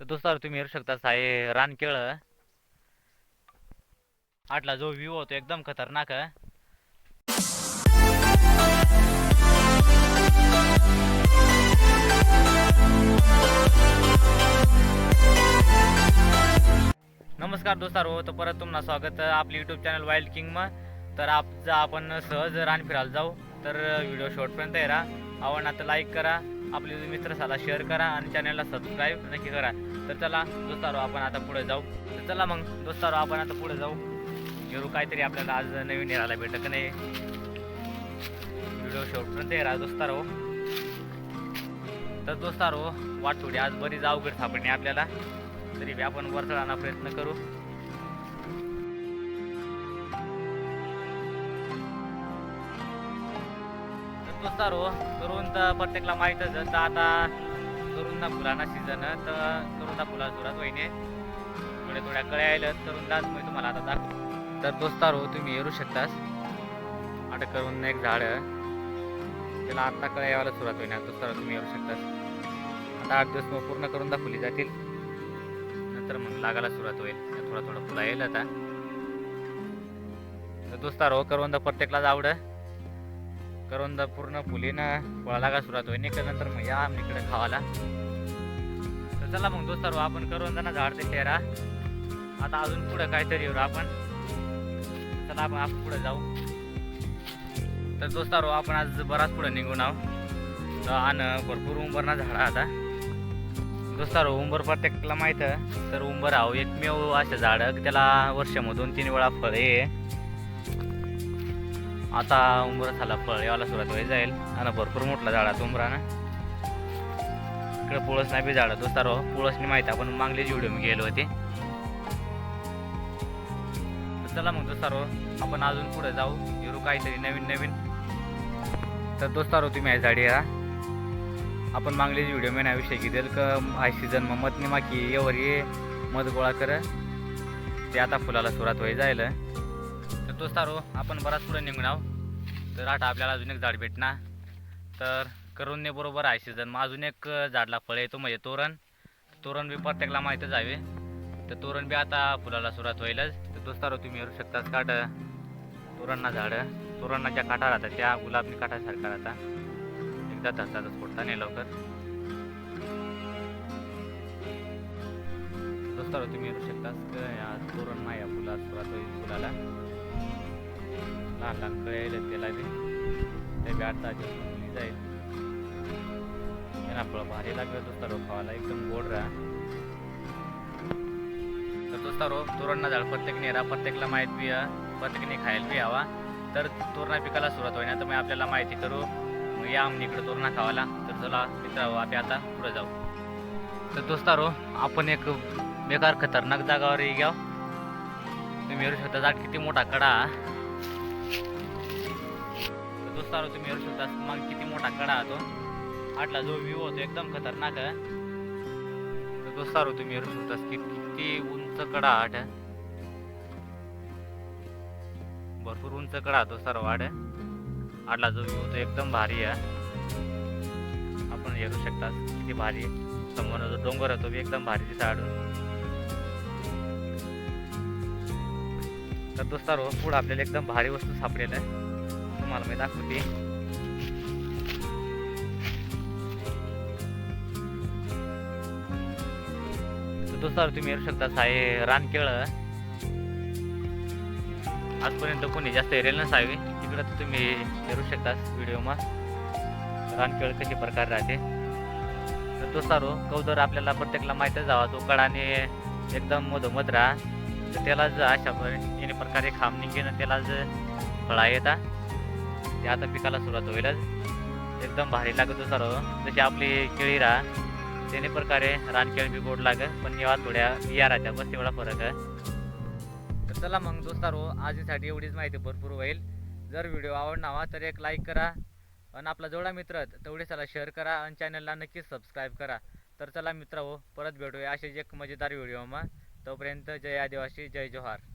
तर दोस्तार तुम्ही येऊ शकता आहे रानकेळ. आटला जो व्ह्यू होतो एकदम खतरनाक. आहे. नमस्कार दोस्तार हो तर परत तुम्हाला स्वागत आपली यूट्यूब चॅनल वाईल्ड किंग मग तर आप आपण सहज रान फिरायला जाऊ. तर व्हिडिओ शॉर्टपर्यंत आहे राहा आवडणार तर लाईक करा. आपले मित्र साला शेअर करा आणि चॅनलला सबस्क्राईब नक्की करा. तर चला दोस्तारो आपण आता पुढे जाऊ. तर चला मग दोस्तारो आपण आता पुढे जाऊ. घेऊ काहीतरी आपल्याला आज नवीन निघायला भेटत नाही. व्हिडिओ शेवटपर्यंत येणार राहा दोस्तारो. तर दोस्तारो वाट थोडी आज बरीच अवघड सापडणे आपल्याला. तरी बी आपण वर चढायला प्रयत्न करू. तर हो. करून तर प्रत्येकला माहीतच जसं तर आता करूंदा फुलांना सीझन तर करूंदा फुला सुरुवात वहिने. थोड्या थोड्या कळ्या यायला करूंदाच मी तुम्हाला आता दाखव. तर दोस्तार हो तुम्ही येऊ शकतास. आता करून एक झाड त्याला आता कळ्या यायला सुरुवात होईना दोस्तार हो, तुम्ही येऊ शकतास. आता आठ दिवस मग पूर्ण करून फुली जातील. नंतर मग लागायला सुरुवात होईल. थोडा थोडा फुला येईल आता. तर हो करवंद प्रत्येकलाच आवड करवंदा पूर्ण फुलेनं फळा का सुरुवात होईल नंतर मग या इकडे खावाला. तर चला मग दोस्तारो आपण करवंदाना झाड ते फेरा आता अजून पुढं काहीतरी येऊ आपण. चला आपण आपण पुढे जाऊ. तर दोस्तारो आपण आज बराच पुढे निघून आहो. तर आणि भरपूर उंबरणा झाडा आता. दोस्तारो उंबर प्रत्येकाला माहीत तर उंबर आहो एकमेव असे झाड. त्याला वर्षामधून तीन वेळा फळ ये आता उंबर झाला फळ यायला सुरुवात व्हायला जाईल. आणि भरपूर मोठला झाडात उंबरानं इकडे पुळस नाही बी झाड दोस्तारो पुळसनी माहिती आपण मागले जेवढे मी गेलो होते. चला मग दोस्तारो आपण अजून पुढे जाऊ. हिरू काहीतरी नवीन नवीन. तर दोस्तारो तुम्ही आहे झाडी या आपण मागले व्हिडिओ में विषय घेतल का हा सीझन मग मत निमा की एवर ये मध गोळा कर. ते आता फुलाला सुरुवात होई जाईल दोस्तारो आपण बराच पुढे निघून आहो तर आता आपल्याला अजून एक झाड भेटणार. तर करून ने बरोबर आहे सीझन मग अजून एक झाडला फळ येतो म्हणजे तोरण. तोरण बी प्रत्येकाला माहीतच हवे तर तोरण बी आता फुलाला सुरुवात होईलच. तर दोस्तारो तुम्ही येऊ शकताच काट तोरणना झाडं. तोरणाच्या काठा राहतात त्या गुलाबनी काठासारखा राहतात. एकदा धरतातच फोडता नाही लवकर. दोस्तारो तुम्ही येऊ शकता या तोरण माया फुला सुरुवात होईल फुलाला. लहान लहान कळे येईल त्याला ते बी आठ ताजी जाईल. त्यांना फळं भारी लागलं तोच तारो खावायला. एकदम गोड राहा. तर दोस्तारो तोरणना झाड प्रत्येकने राहा प्रत्येकला माहीत बी आहे, प्रत्येकाने खायला बी हवा. तर तोरणा पिकाला सुरुवात होईना तर मग आपल्याला माहिती करू. मग या आम्ही इकडे तोरणा खावायला. तर चला मित्र आपण आता पुढे जाऊ. तर दोस्तारो आपण एक बेकार खतरनाक जागावर घ्याव तुम्ही येऊ शकता. जा किती मोठा कडा. दोस्तारो तुम्ही येऊ शकता. मग किती मोठा कडा तो. आटला जो व्ह्यू होतो एकदम खतरनाक आहे. तर दोस्तारो तुम्ही येऊ शकता. की किती उंच कडा आठ भरपूर उंच कडा दोस्तारो वाढ आटला जो व्ह्यू होतो एकदम भारी आहे. आपण येऊ शकता. किती भारी आहे. समोर जो डोंगर आहे तो बी एकदम भारी दिसा आडून तर दोस्तारो पुढं आपल्याला एकदम भारी वस्तू सापडेल आहे. तुम्हाला मी दाखवते. तर दोस्तारो तुम्ही येऊ शकता साहे रानकेळ. आजपर्यंत कोणी जास्त एरेल नसावे तिकडं तर तुम्ही येऊ शकता व्हिडिओमा रानकेळ कशी प्रकार राहते. तर तो सारो कौदर आपल्याला प्रत्येकाला माहीतच जावा तो कडाने एकदम मधोमध राहा. तर त्याला जर अशा प- प्रकारे खांब निघेन त्याला जर फळा येतात ते आता पिकाला सुरुवात होईलच. एकदम भारी लागतो सर्व. जशी आपली केळी राहा त्याने प्रकारे रानकेळ बी गोड लागत पण या थोड्या या राहत्या बस तेवढा फरक आहे. तर चला मग दोस्तारो आजसाठी एवढीच माहिती भरपूर होईल. जर व्हिडिओ आवडणार तर एक लाईक करा. आणि आपला जेवढा मित्र तेवढे चला शेअर करा आणि चॅनलला नक्कीच सबस्क्राईब करा. तर चला मित्र हो परत भेटूया असेच एक मजेदार व्हिडिओ मग तोपर्यंत जय आदिवासी जय जोहार.